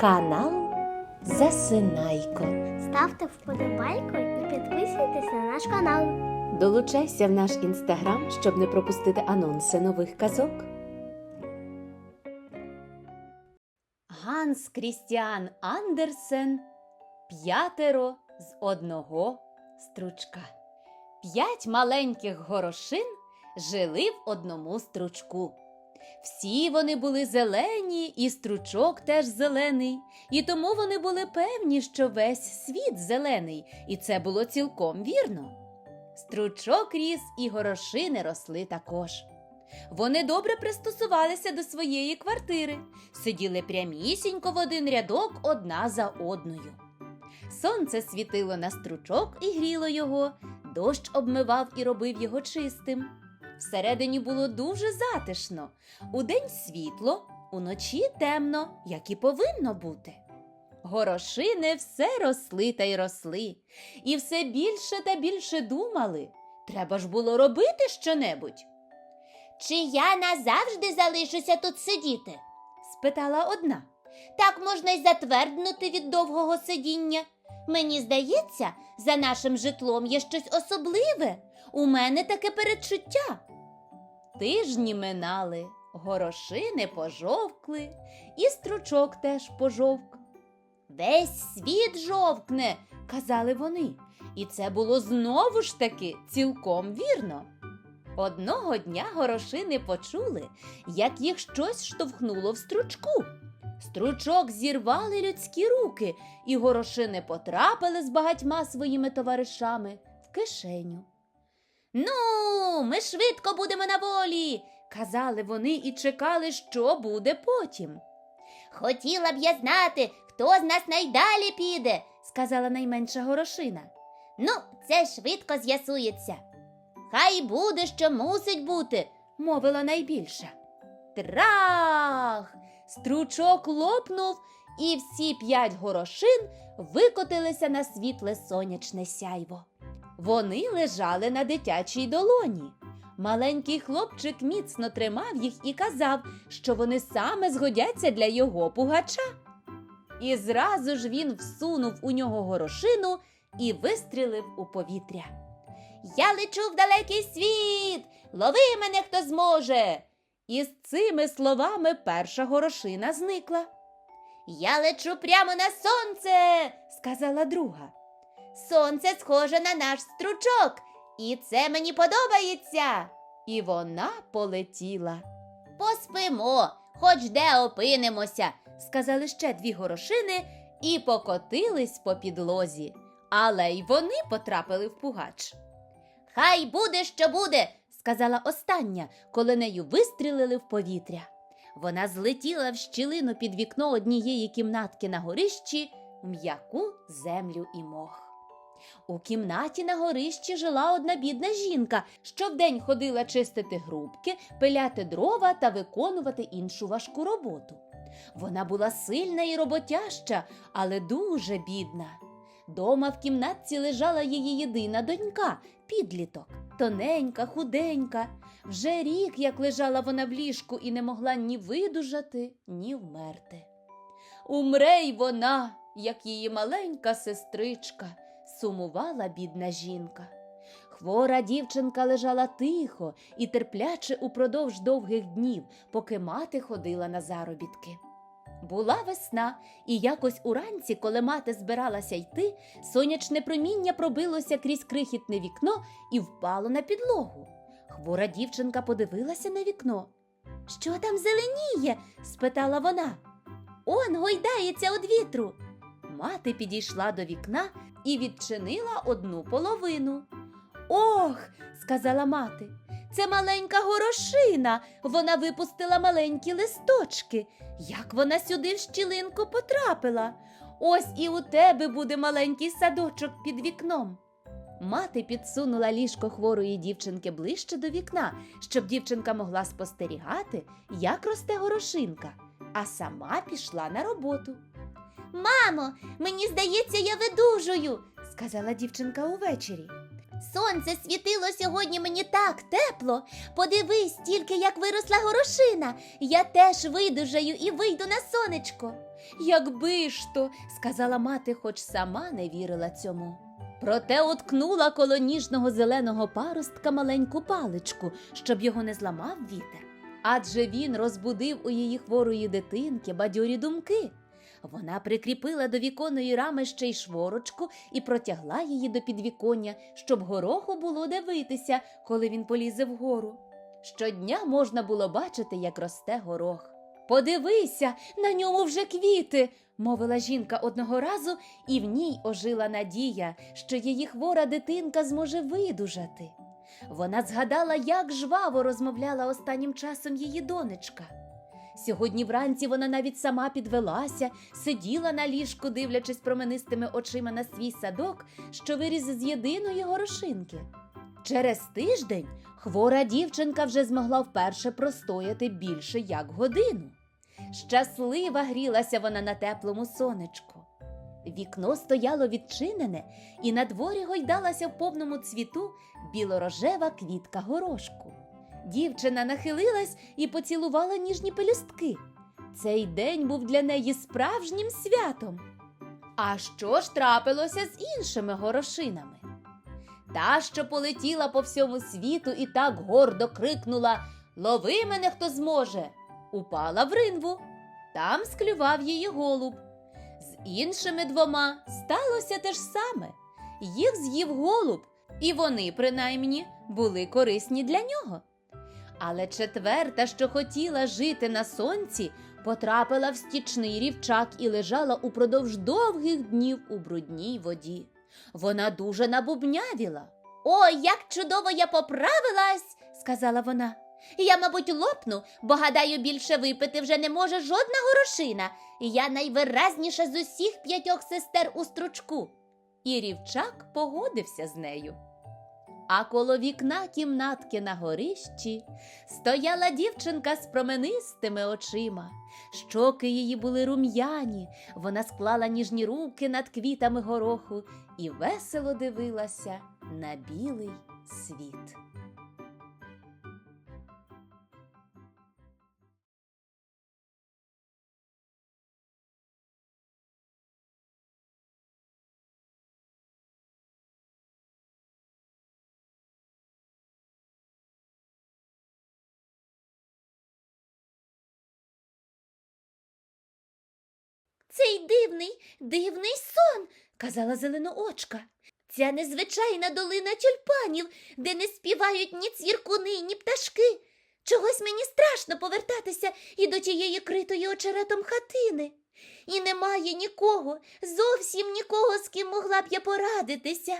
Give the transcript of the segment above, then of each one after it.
Канал Засинайко. Ставте вподобайку і підписуйтесь на наш канал. Долучайся в наш інстаграм, щоб не пропустити анонси нових казок. Ганс Крістіан Андерсен П'ятеро з одного стручка. П'ять маленьких горошин жили в одному стручку. Всі вони були зелені, і стручок теж зелений, і тому вони були певні, що весь світ зелений, і це було цілком вірно. Стручок ріс і горошини росли також. Вони добре пристосувалися до своєї квартири, сиділи прямісінько в один рядок одна за одною. Сонце світило на стручок і гріло його, дощ обмивав і робив його чистим. Всередині було дуже затишно. Удень світло, уночі темно, як і повинно бути. Горошини все росли та й росли, і все більше та більше думали. Треба ж було робити щонебудь. Чи я назавжди залишуся тут сидіти? спитала одна. Так можна й затверднути від довгого сидіння. Мені здається, за нашим житлом є щось особливе. У мене таке передчуття. Тижні минали, горошини пожовкли, і стручок теж пожовк. Весь світ жовкне, казали вони, і це було знову ж таки цілком вірно. Одного дня горошини почули, як їх щось штовхнуло в стручку. Стручок зірвали людські руки, і горошини потрапили з багатьма своїми товаришами в кишеню. Ну, ми швидко будемо на волі, казали вони і чекали, що буде потім. Хотіла б я знати, хто з нас найдалі піде. сказала найменша горошина. Ну, це швидко з'ясується. Хай буде, що мусить бути. мовила найбільша. Трах! Стручок лопнув, і всі п'ять горошин викотилися на світле сонячне сяйво. Вони лежали на дитячій долоні. Маленький хлопчик міцно тримав їх і казав, що вони саме згодяться для його пугача. І зразу ж він всунув у нього горошину і вистрілив у повітря. Я лечу в далекий світ. Лови мене хто зможе. І з цими словами перша горошина зникла, Я лечу прямо на сонце. сказала друга. Сонце схоже на наш стручок, і це мені подобається. І вона полетіла, Поспимо, хоч де опинимося. сказали ще дві горошини і покотились по підлозі. Але й вони потрапили в пугач, Хай буде, що буде. сказала остання, коли нею вистрілили в повітря. Вона злетіла в щілину під вікно однієї кімнатки на горищі м'яку землю і мох. У кімнаті на горищі жила одна бідна жінка, що вдень ходила чистити грубки, пиляти дрова та виконувати іншу важку роботу. Вона була сильна і роботяща, але дуже бідна. Дома в кімнатці лежала її єдина донька, підліток, тоненька, худенька. Вже рік, як лежала вона в ліжку і не могла ні видужати, ні вмерти. Умре й вона, як її маленька сестричка, сумувала бідна жінка. Хвора дівчинка лежала тихо і терпляче упродовж довгих днів, поки мати ходила на заробітки. Була весна, і якось уранці, коли мати збиралася йти, сонячне проміння пробилося крізь крихітне вікно і впало на підлогу. Хвора дівчинка подивилася на вікно. Що там зеленіє? спитала вона. Он гойдається од вітру. Мати підійшла до вікна і відчинила одну половину. Ох, сказала мати, це маленька горошина. Вона випустила маленькі листочки. Як вона сюди в щілинку потрапила? Ось і у тебе буде маленький садочок під вікном. Мати підсунула ліжко хворої дівчинки ближче до вікна, щоб дівчинка могла спостерігати, як росте горошинка, а сама пішла на роботу. Мамо, мені здається, я видужую. сказала дівчинка увечері. Сонце світило сьогодні мені так тепло. Подивись тільки, як виросла горошина. Я теж видужаю і вийду на сонечко. Якби ж то, сказала мати, хоч сама не вірила цьому. Проте уткнула коло ніжного зеленого паростка маленьку паличку, щоб його не зламав вітер. Адже він розбудив у її хворої дитинки бадьорі думки. Вона прикріпила до віконної рами ще й шворочку і протягла її до підвіконня, щоб гороху було дивитися, коли він полізе вгору. Щодня можна було бачити, як росте горох. Подивися, на ньому вже квіти, мовила жінка одного разу, і в ній ожила надія, що її хвора дитинка зможе видужати. Вона згадала, як жваво розмовляла останнім часом її донечка. Сьогодні вранці вона навіть сама підвелася, сиділа на ліжку, дивлячись променистими очима на свій садок, що виріс з єдиної горошинки. Через тиждень хвора дівчинка вже змогла вперше простояти більше як годину. Щаслива грілася вона на теплому сонечку. Вікно стояло відчинене, і на дворі гойдалася в повному цвіту білорожева квітка горошку. Дівчина нахилилась і поцілувала ніжні пелюстки. Цей день був для неї справжнім святом. А що ж трапилося з іншими горошинами? Та, що полетіла по всьому світу і так гордо крикнула Лови мене, хто зможе, упала в ринву. Там склював її голуб. З іншими двома сталося те ж саме. Їх з'їв голуб, і вони, принаймні, були корисні для нього. Але четверта, що хотіла жити на сонці, потрапила в стічний рівчак і лежала упродовж довгих днів у брудній воді. Вона дуже набубнявіла. Ой, як чудово я поправилась, сказала вона. Я, мабуть, лопну, бо гадаю, більше випити вже не може жодна горошина. Я найвиразніша з усіх п'ятьох сестер у стручку. І рівчак погодився з нею. А коло вікна кімнатки на горищі стояла дівчинка з променистими очима. Щоки її були рум'яні, вона склала ніжні руки над квітами гороху і весело дивилася на білий світ. Цей дивний, дивний сон, казала зеленоочка. Ця незвичайна долина тюльпанів, де не співають ні цвіркуни, ні пташки. Чогось мені страшно повертатися і до тієї критої очеретом хатини. І немає нікого, зовсім нікого, з ким могла б я порадитися.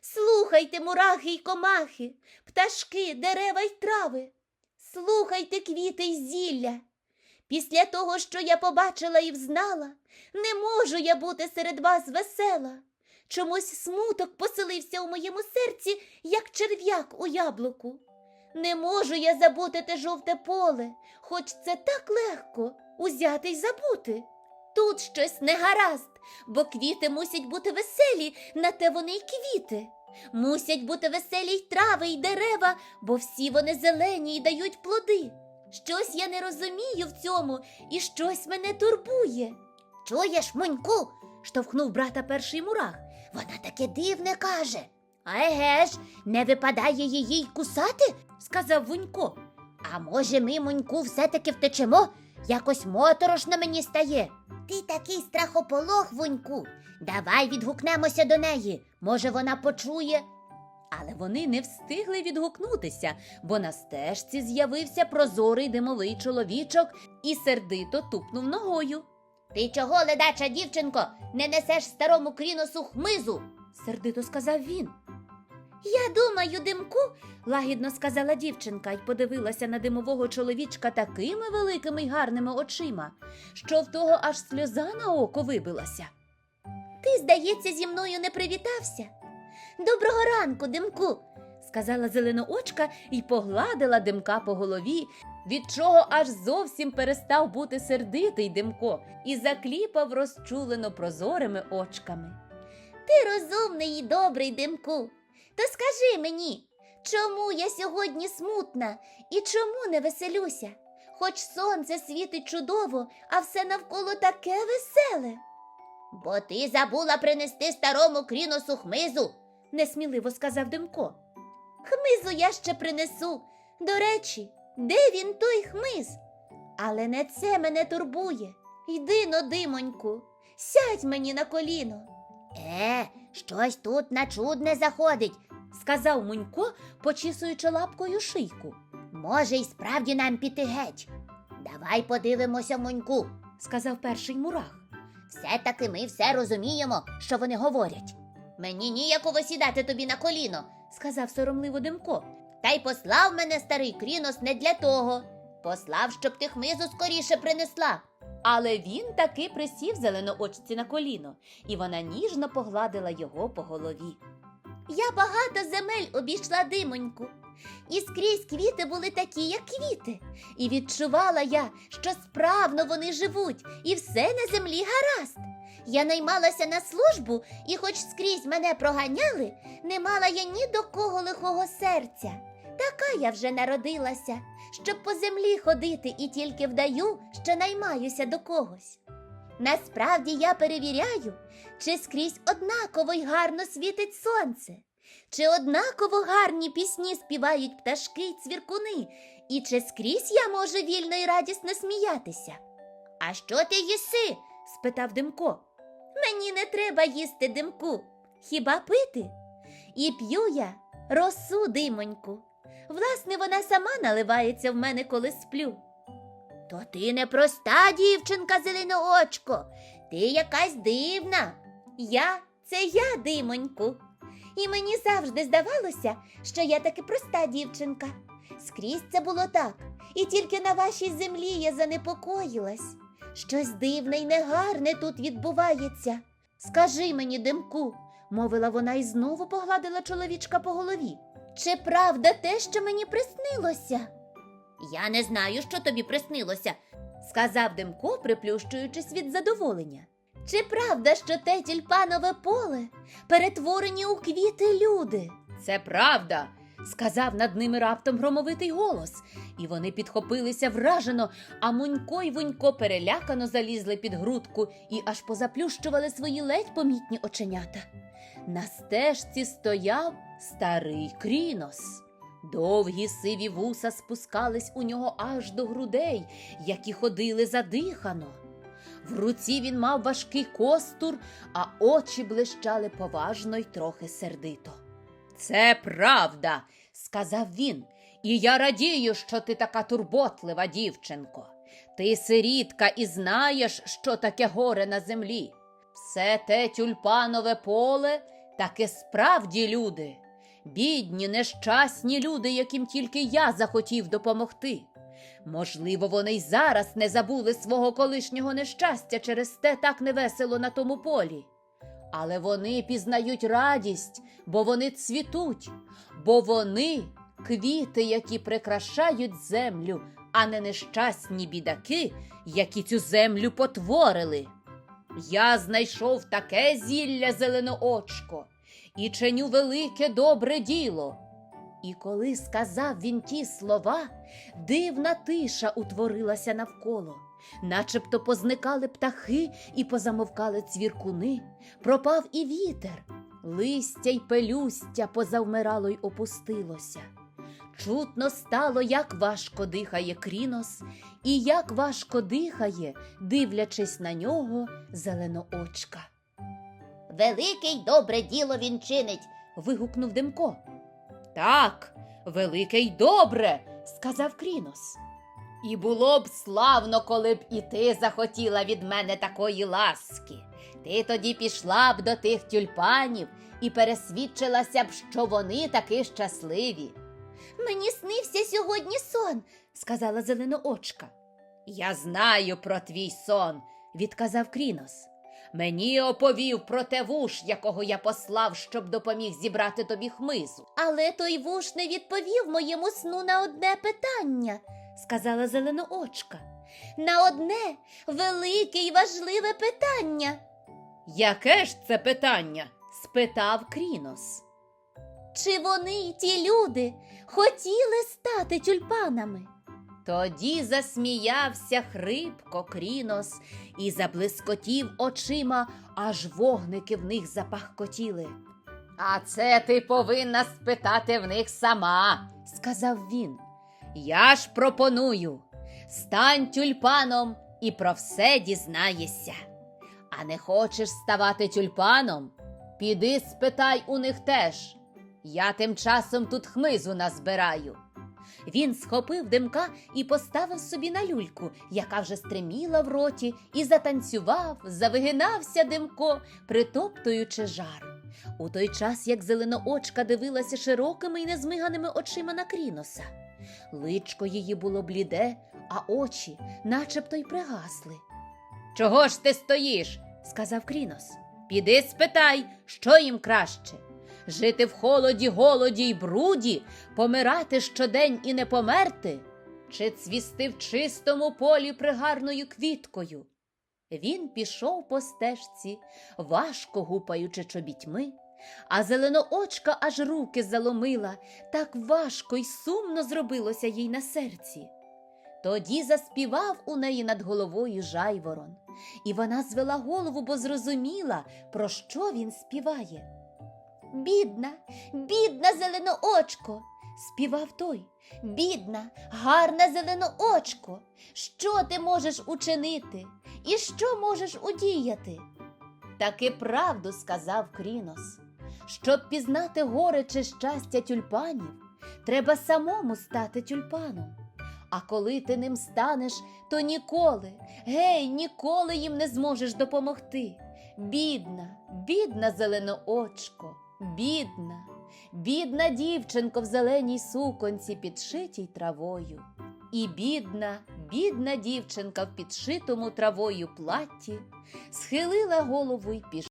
Слухайте, мурахи й комахи, пташки, дерева й трави. Слухайте квіти й зілля. Після того, що я побачила і взнала, не можу я бути серед вас весела. Чомусь смуток поселився у моєму серці, як черв'як у яблуку. Не можу я забути те жовте поле, хоч це так легко узяти й забути. Тут щось не гаразд, бо квіти мусять бути веселі, на те вони й квіти. Мусять бути веселі й трави, й дерева, бо всі вони зелені й дають плоди. Щось я не розумію в цьому, і щось мене турбує. Чуєш, Моньку? штовхнув брата перший мурах. Вона таке дивне каже. А еге ж, не випадає її й кусати, сказав Вунько. А може, ми, Моньку, все-таки втечемо? Якось моторошно мені стає. Ти такий страхополох, Вуньку. Давай відгукнемося до неї. Може, вона почує. Але вони не встигли відгукнутися, бо на стежці з'явився прозорий димовий чоловічок і сердито тупнув ногою. Ти чого, ледача дівчинко, не несеш старому кріносу хмизу? Сердито сказав він. Я думаю, димку, Лагідно сказала дівчинка й подивилася на димового чоловічка такими великими й гарними очима, що в того аж сльоза на око вибилася. ти, здається, зі мною не привітався. Доброго ранку, димку. сказала зеленоочка і погладила димка по голові, від чого аж зовсім перестав бути сердитий димко і закліпав розчулено прозорими очками. Ти розумний і добрий, димку. То скажи мені, чому я сьогодні смутна і чому не веселюся? Хоч сонце світить чудово, а все навколо таке веселе. Бо ти забула принести старому кріносу хмизу, несміливо сказав Демко. Хмизу я ще принесу. До речі, де він той хмиз? Але не це мене турбує. Йди но, димоньку, сядь мені на коліно. Е, щось тут на чудне заходить, сказав Мунько, почісуючи лапкою шийку. Може, й справді нам піти геть. Давай подивимося, Моньку. сказав перший мурах. Все-таки ми все розуміємо, що вони говорять. Мені ніяково сідати тобі на коліно, сказав соромливо Демко. Та й послав мене старий крінос не для того. Послав, щоб ти хмизу скоріше принесла. Але він таки присів зеленоочці на коліно, і вона ніжно погладила його по голові. Я багато земель обійшла димоньку. І скрізь квіти були такі, як квіти. І відчувала я, що справно вони живуть, і все на землі гаразд. Я наймалася на службу, і хоч скрізь мене проганяли, не мала я ні до кого лихого серця. Така я вже народилася, щоб по землі ходити і тільки вдаю, що наймаюся до когось. Насправді я перевіряю, чи скрізь однаково й гарно світить сонце, чи однаково гарні пісні співають пташки й цвіркуни, і чи скрізь я можу вільно й радісно сміятися. А що ти їси? спитав Демко. Мені не треба їсти димку, хіба пити? І п'ю я росу димоньку. Власне, вона сама наливається в мене, коли сплю. То ти не проста дівчинка, зеленоочко, ти якась дивна. Я це я, димоньку. І мені завжди здавалося, що я таки проста дівчинка. Скрізь це було так, і тільки на вашій землі я занепокоїлась. Щось дивне й негарне тут відбувається. Скажи мені, димку, мовила вона і знову погладила чоловічка по голові. чи правда те, що мені приснилося? Я не знаю, що тобі приснилося. сказав Демко, приплющуючись від задоволення. Чи правда, що те тюльпанове поле перетворені у квіти люди? Це правда, сказав над ними раптом громовитий голос, і вони підхопилися вражено, а Мунько й Вунько перелякано залізли під грудку і аж позаплющували свої ледь помітні оченята. На стежці стояв старий крінос. Довгі сиві вуса спускались у нього аж до грудей, які ходили задихано. В руці він мав важкий костур, а очі блищали поважно й трохи сердито. Це правда, сказав він, і я радію, що ти така турботлива, дівчинко. Ти сирітка і знаєш, що таке горе на землі. Все те тюльпанове поле таке справді люди, бідні, нещасні люди, яким тільки я захотів допомогти. Можливо, вони й зараз не забули свого колишнього нещастя через те так невесело на тому полі. Але вони пізнають радість, бо вони цвітуть, бо вони квіти, які прикрашають землю, а не нещасні бідаки, які цю землю потворили. Я знайшов таке зілля зеленоочко і чиню велике добре діло. І коли сказав він ті слова, дивна тиша утворилася навколо, начебто позникали птахи і позамовкали цвіркуни, пропав і вітер, листя й пелюстя позавмирало й опустилося. Чутно стало, як важко дихає крінос, і як важко дихає, дивлячись на нього, зеленоочка. Велике й добре діло він чинить. вигукнув Демко. Так, велике й добре, сказав Крінос. І було б славно, коли б і ти захотіла від мене такої ласки. Ти тоді пішла б до тих тюльпанів і пересвідчилася б, що вони таки щасливі, Мені снився сьогодні сон. сказала зеленоочка. Я знаю про твій сон, відказав Крінос. Мені оповів про те вуш, якого я послав, щоб допоміг зібрати тобі хмизу. Але той вуш не відповів моєму сну на одне питання. Сказала зеленоочка. На одне велике й важливе питання. Яке ж це питання? спитав Крінос. Чи вони, ті люди, хотіли стати тюльпанами? Тоді засміявся хрипко Крінос і заблискотів очима, аж вогники в них запахкотіли. А це ти повинна спитати в них сама, сказав він. Я ж пропоную, стань тюльпаном і про все дізнаєшся. А не хочеш ставати тюльпаном? Піди спитай у них теж. Я тим часом тут хмизу назбираю. Він схопив димка і поставив собі на люльку, яка вже стриміла в роті, і затанцював, завигинався димко, притоптуючи жар. У той час, як зеленоочка дивилася широкими й незмиганими очима на кріноса. Личко її було бліде, а очі начебто й пригасли. Чого ж ти стоїш? сказав Крінос. Піди спитай, що їм краще. Жити в холоді, голоді й бруді, помирати щодень і не померти, чи цвісти в чистому полі пригарною квіткою. Він пішов по стежці, важко гупаючи чобітьми, а зеленоочка аж руки заломила, так важко й сумно зробилося їй на серці. Тоді заспівав у неї над головою жайворон, і вона звела голову, бо зрозуміла, про що він співає. Бідна, бідна зеленоочко, співав той. Бідна, гарна зеленоочко. Що ти можеш учинити? І що можеш удіяти? Таки правду сказав Крінос. Щоб пізнати горе чи щастя тюльпанів, треба самому стати тюльпаном. А коли ти ним станеш, то ніколи, гей, ніколи їм не зможеш допомогти. Бідна, бідна зеленоочко, бідна, бідна дівчинко в зеленій суконці, підшитій травою. І бідна, бідна дівчинка в підшитому травою платті схилила голову й пішла.